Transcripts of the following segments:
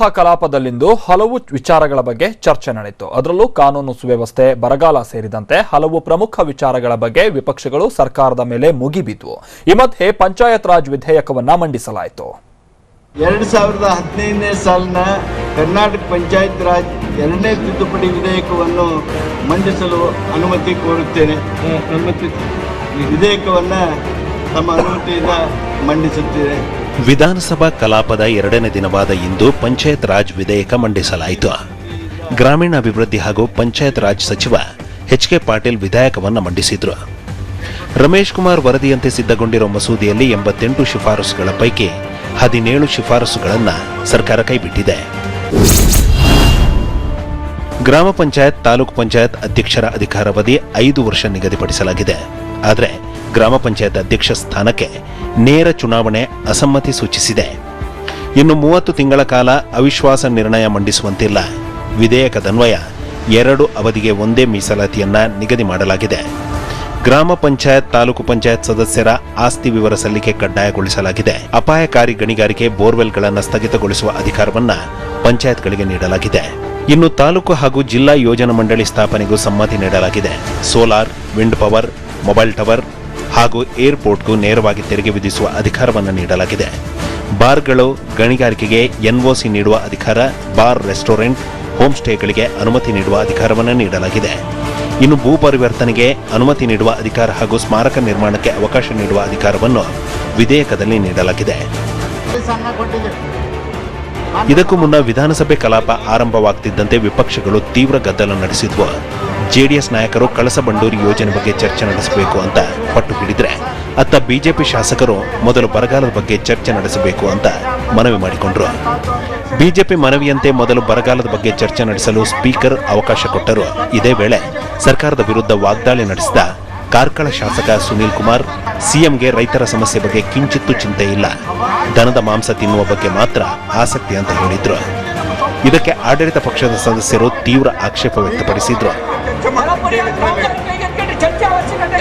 ವಿಧಾನಸಭಾ ಕಲಾಪದಲ್ಲಿಂದು ಹಲವು ವಿಚಾರಗಳ ಬಗ್ಗೆ ಚರ್ಚೆ ನಡೆಯಿತು. ಅದರಲ್ಲೂ ಕಾನೂನು ಸುವ್ಯವಸ್ಥೆ ಬರಗಾಲ ಸೇರಿದಂತೆ ಹಲವು ಪ್ರಮುಖ ವಿಚಾರಗಳ ಬಗ್ಗೆ ವಿಪಕ್ಷಗಳು ಸರ್ಕಾರದ ಮೇಲೆ ಮುಗಿಬಿದ್ವು. ಈ ಮಧ್ಯೆ ಪಂಚಾಯತ್ ರಾಜ್ ವಿಧೇಯಕವನ್ನ ಮಂಡಿಸಲಾಯಿತು. ಎರಡ್ ಸಾವಿರದ ಹದಿನೈದನೇ ಸಾಲಿನ ಕರ್ನಾಟಕ ಪಂಚಾಯತ್ ರಾಜ್ ಎರಡನೇ ತಿದ್ದುಪಡಿ ವಿಧೇಯಕವನ್ನು ಮಂಡಿಸಲು ಅನುಮತಿ ಕೋರುತ್ತೇನೆ. ವಿಧೇಯಕವನ್ನ ವಿಧೇಯಕವನ್ನು ತಮ್ಮ ಅನುಮತಿಯಿಂದ ಮಂಡಿಸುತ್ತೇನೆ ವಿಧಾನಸಭಾ ಕಲಾಪದ ಎರಡನೇ ದಿನವಾದ ಇಂದು ಪಂಚಾಯತ್ ರಾಜ್ ವಿಧೇಯಕ ಮಂಡಿಸಲಾಯಿತು. ಗ್ರಾಮೀಣಾಭಿವೃದ್ಧಿ ಹಾಗೂ ಪಂಚಾಯತ್ ರಾಜ್ ಸಚಿವ ಎಚ್ ಕೆ ಪಾಟೀಲ್ ವಿಧೇಯಕವನ್ನು ಮಂಡಿಸಿದ್ರು. ರಮೇಶ್ ಕುಮಾರ್ ವರದಿಯಂತೆ ಸಿದ್ಧಗೊಂಡಿರುವ ಮಸೂದೆಯಲ್ಲಿ ಎಂಬತ್ತೆಂಟು ಶಿಫಾರಸುಗಳ ಪೈಕಿ ಹದಿನೇಳು ಶಿಫಾರಸುಗಳನ್ನು ಸರ್ಕಾರ ಕೈಬಿಟ್ಟಿದೆ. ಗ್ರಾಮ ಪಂಚಾಯತ್ ತಾಲೂಕು ಪಂಚಾಯತ್ ಅಧ್ಯಕ್ಷರ ಅಧಿಕಾರಾವಧಿ ಐದು ವರ್ಷ ನಿಗದಿಪಡಿಸಲಾಗಿದೆ. ಆದರೆ ಗ್ರಾಮ ಪಂಚಾಯತ್ ಅಧ್ಯಕ್ಷ ಸ್ಥಾನಕ್ಕೆ ನೇರ ಚುನಾವಣೆ ಅಸಮ್ಮತಿ ಸೂಚಿಸಿದೆ. ಇನ್ನು ಮೂವತ್ತು ತಿಂಗಳ ಕಾಲ ಅವಿಶ್ವಾಸ ನಿರ್ಣಯ ಮಂಡಿಸುವಂತಿಲ್ಲ. ವಿಧೇಯಕದನ್ವಯ ಎರಡು ಅವಧಿಗೆ ಒಂದೇ ಮೀಸಲಾತಿಯನ್ನ ನಿಗದಿ ಮಾಡಲಾಗಿದೆ. ಗ್ರಾಮ ಪಂಚಾಯತ್ ತಾಲೂಕು ಪಂಚಾಯತ್ ಸದಸ್ಯರ ಆಸ್ತಿ ವಿವರ ಸಲ್ಲಿಕೆ ಕಡ್ಡಾಯಗೊಳಿಸಲಾಗಿದೆ. ಅಪಾಯಕಾರಿ ಗಣಿಗಾರಿಕೆ ಬೋರ್ವೆಲ್ಗಳನ್ನು ಸ್ಥಗಿತಗೊಳಿಸುವ ಅಧಿಕಾರವನ್ನು ಪಂಚಾಯತ್ಗಳಿಗೆ ನೀಡಲಾಗಿದೆ. ಇನ್ನು ತಾಲೂಕು ಹಾಗೂ ಜಿಲ್ಲಾ ಯೋಜನಾ ಮಂಡಳಿ ಸ್ಥಾಪನೆಗೂ ಸಮ್ಮತಿ ನೀಡಲಾಗಿದೆ. Solar, wind power, mobile tower ಹಾಗೂ ಏರ್ಪೋರ್ಟ್ಗೂ ನೇರವಾಗಿ ತೆರಿಗೆ ವಿಧಿಸುವ ಅಧಿಕಾರವನ್ನು ನೀಡಲಾಗಿದೆ. ಬಾರ್ಗಳು ಗಣಿಗಾರಿಕೆಗೆ ಎನ್ಒಸಿ ನೀಡುವ ಅಧಿಕಾರ, ಬಾರ್ ರೆಸ್ಟೋರೆಂಟ್ ಹೋಮ್ ಸ್ಟೇಗಳಿಗೆ ಅನುಮತಿ ನೀಡುವ ಅಧಿಕಾರವನ್ನು ನೀಡಲಾಗಿದೆ. ಇನ್ನು ಭೂ ಪರಿವರ್ತನೆಗೆ ಅನುಮತಿ ನೀಡುವ ಅಧಿಕಾರ ಹಾಗೂ ಸ್ಮಾರಕ ನಿರ್ಮಾಣಕ್ಕೆ ಅವಕಾಶ ನೀಡುವ ಅಧಿಕಾರವನ್ನು ವಿಧೇಯಕದಲ್ಲಿ ನೀಡಲಾಗಿದೆ. ಇದಕ್ಕೂ ಮುನ್ನ ವಿಧಾನಸಭೆ ಕಲಾಪ ಆರಂಭವಾಗ್ತಿದ್ದಂತೆ ವಿಪಕ್ಷಗಳು ತೀವ್ರ ಗದ್ದಲ ನಡೆಸಿದ್ವು. ಜೆಡಿಎಸ್ ನಾಯಕರು ಕಳಸ ಬಂಡೂರಿ ಯೋಜನೆ ಬಗ್ಗೆ ಚರ್ಚೆ ನಡೆಸಬೇಕು ಅಂತ ಪಟ್ಟು ಹಿಡಿದ್ರೆ ಅತ್ತ ಬಿಜೆಪಿ ಶಾಸಕರು ಮೊದಲು ಬರಗಾಲದ ಬಗ್ಗೆ ಚರ್ಚೆ ನಡೆಸಬೇಕು ಅಂತ ಮನವಿ ಮಾಡಿಕೊಂಡ್ರು. ಬಿಜೆಪಿ ಮನವಿಯಂತೆ ಮೊದಲು ಬರಗಾಲದ ಬಗ್ಗೆ ಚರ್ಚೆ ನಡೆಸಲು ಸ್ಪೀಕರ್ ಅವಕಾಶ ಕೊಟ್ಟರು. ಇದೇ ವೇಳೆ ಸರ್ಕಾರದ ವಿರುದ್ಧ ವಾಗ್ದಾಳಿ ನಡೆಸಿದ ಕಾರ್ಕಳ ಶಾಸಕ ಸುನೀಲ್ ಕುಮಾರ್ ಸಿಎಂಗೆ ರೈತರ ಸಮಸ್ಯೆ ಬಗ್ಗೆ ಕಿಂಚಿತ್ತೂ ಚಿಂತೆ ಇಲ್ಲ. ದನದ ಮಾಂಸ ತಿನ್ನುವ ಬಗ್ಗೆ ಮಾತ್ರ ಆಸಕ್ತಿ ಅಂತ ಹೇಳಿದ್ರು. ಇದಕ್ಕೆ ಆಡಳಿತ ಪಕ್ಷದ ಸದಸ್ಯರು ತೀವ್ರ ಆಕ್ಷೇಪ ವ್ಯಕ್ತಪಡಿಸಿದ್ರು. ಚರ್ಚೆ ಅವಶ್ಯಕತೆ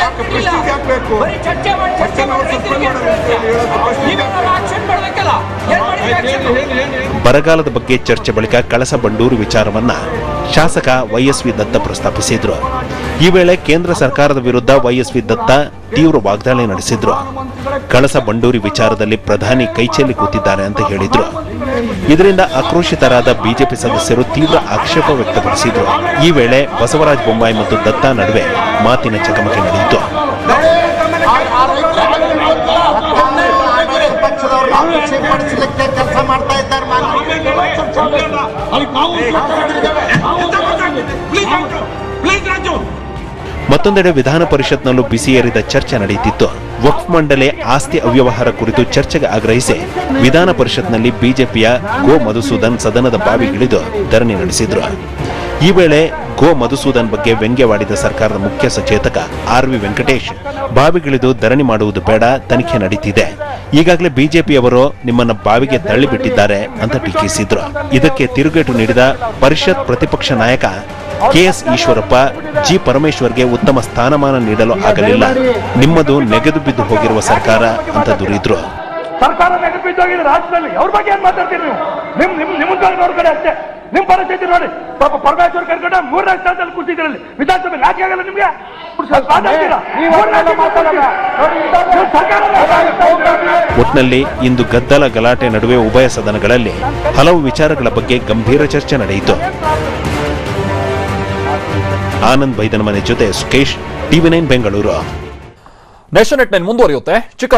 ಬರೀ ಚರ್ಚೆ ಮಾಡಿ ಚರ್ಚೆ? ಬರಗಾಲದ ಬಗ್ಗೆ ಚರ್ಚೆ ಬಳಿಕ ಕಳಸ ಬಂಡೂರು ವಿಚಾರವನ್ನ ಶಾಸಕ ವೈಎಸ್ವಿ ದತ್ತ ಪ್ರಸ್ತಾಪಿಸಿದ್ರು. ಈ ವೇಳೆ ಕೇಂದ್ರ ಸರ್ಕಾರದ ವಿರುದ್ಧ ವೈಎಸ್ವಿ ದತ್ತ ತೀವ್ರ ವಾಗ್ದಾಳಿ ನಡೆಸಿದ್ರು. ಕಳಸ ಬಂಡೂರಿ ವಿಚಾರದಲ್ಲಿ ಪ್ರಧಾನಿ ಕೈಚೆಲ್ಲಿ ಕೂತಿದ್ದಾರೆ ಅಂತ ಹೇಳಿದ್ರು. ಇದರಿಂದ ಆಕ್ರೋಶಿತರಾದ ಬಿಜೆಪಿ ಸದಸ್ಯರು ತೀವ್ರ ಆಕ್ಷೇಪ ವ್ಯಕ್ತಪಡಿಸಿದ್ರು. ಈ ವೇಳೆ ಬಸವರಾಜ ಬೊಮ್ಮಾಯಿ ಮತ್ತು ದತ್ತ ನಡುವೆ ಮಾತಿನ ಚಕಮಕಿ ನಡೆಯಿತು. ಕೆಲಸ ಮಾಡ್ತಾ ಇದ್ದಾರೆ ಮತ್ತೊಂದೆಡೆ ವಿಧಾನ ಪರಿಷತ್ನಲ್ಲೂ ಬಿಸಿಯೇರಿದ ಚರ್ಚೆ ನಡೆಯುತ್ತಿತ್ತು. ವಕ್ಫ್ ಮಂಡಳಿ ಆಸ್ತಿ ಅವ್ಯವಹಾರ ಕುರಿತು ಚರ್ಚೆಗೆ ಆಗ್ರಹಿಸಿ ವಿಧಾನ ಪರಿಷತ್ನಲ್ಲಿ ಬಿಜೆಪಿಯ ಗೋ ಮಧುಸೂದನ್ ಸದನದ ಬಾವಿಗಿಳಿದು ಧರಣಿ ನಡೆಸಿದ್ರು. ಈ ವೇಳೆ ಗೋ ಮಧುಸೂದನ್ ಬಗ್ಗೆ ವ್ಯಂಗ್ಯವಾಡಿದ ಸರ್ಕಾರದ ಮುಖ್ಯ ಸಚೇತಕ ಆರ್ ವಿ ವೆಂಕಟೇಶ್ ಬಾವಿಗಿಳಿದು ಧರಣಿ ಮಾಡುವುದು ಬೇಡ, ತನಿಖೆ ನಡೀತಿದೆ. ಈಗಾಗಲೇ ಬಿಜೆಪಿಯವರು ನಿಮ್ಮನ್ನ ಬಾವಿಗೆ ತಳ್ಳಿಬಿಟ್ಟಿದ್ದಾರೆ ಅಂತ ಟೀಕಿಸಿದ್ರು. ಇದಕ್ಕೆ ತಿರುಗೇಟು ನೀಡಿದ ಪರಿಷತ್ ಪ್ರತಿಪಕ್ಷ ನಾಯಕ ಕೆಎಸ್ ಈಶ್ವರಪ್ಪ ಜಿ ಪರಮೇಶ್ವರ್ಗೆ ಉತ್ತಮ ಸ್ಥಾನಮಾನ ನೀಡಲು ಆಗಲಿಲ್ಲ. ನಿಮ್ಮದು ನೆಗೆದು ಬಿದ್ದು ಹೋಗಿರುವ ಸರ್ಕಾರ ಅಂತ ದುರಿದ್ರು. ಸರ್ಕಾರ ನೆಗೆದು ಬಿದ್ದೋಗಿದೆ ರಾಜ್ಯದಲ್ಲಿ ಅವ್ರ ಬಗ್ಗೆ ಏನ್ ಮಾತಾಡ್ತೀರಿ ನೀವು? ನಿಮ್ ನಿಮ್ ನಿಮ್ಮ ನೋಡ್ಕೊಳ್ಳಿ ಅಷ್ಟೇ. ನಿಮ್ ಪರಿಸ್ಥಿತಿ ನೋಡಿ. ಪಾಪ ಪರಮೇಶ್ವರ್ ಕರ್ಕೊಂಡ ಮೂರನೇ ಸ್ಥಾನದಲ್ಲಿ ಕೂತಿದ್ರಲ್ಲಿ ವಿಧಾನಸಭೆ ನಾಚಿಕೆ ಆಗಲ್ಲ ನಿಮ್ಗೆ? ಒಟ್ನಲ್ಲಿ ಇಂದು ಗದ್ದಲ ಗಲಾಟೆ ನಡುವೆ ಉಭಯ ಸದನಗಳಲ್ಲಿ ಹಲವು ವಿಚಾರಗಳ ಬಗ್ಗೆ ಗಂಭೀರ ಚರ್ಚೆ ನಡೆಯಿತು. ಆನಂದ್ ಬೈದನಮನೆ ಜೊತೆ Sukesh TV nine Bengaluru. Nation net ಮುಂದುವರಿಯುತ್ತೆ. ಚಿಕ್ಕ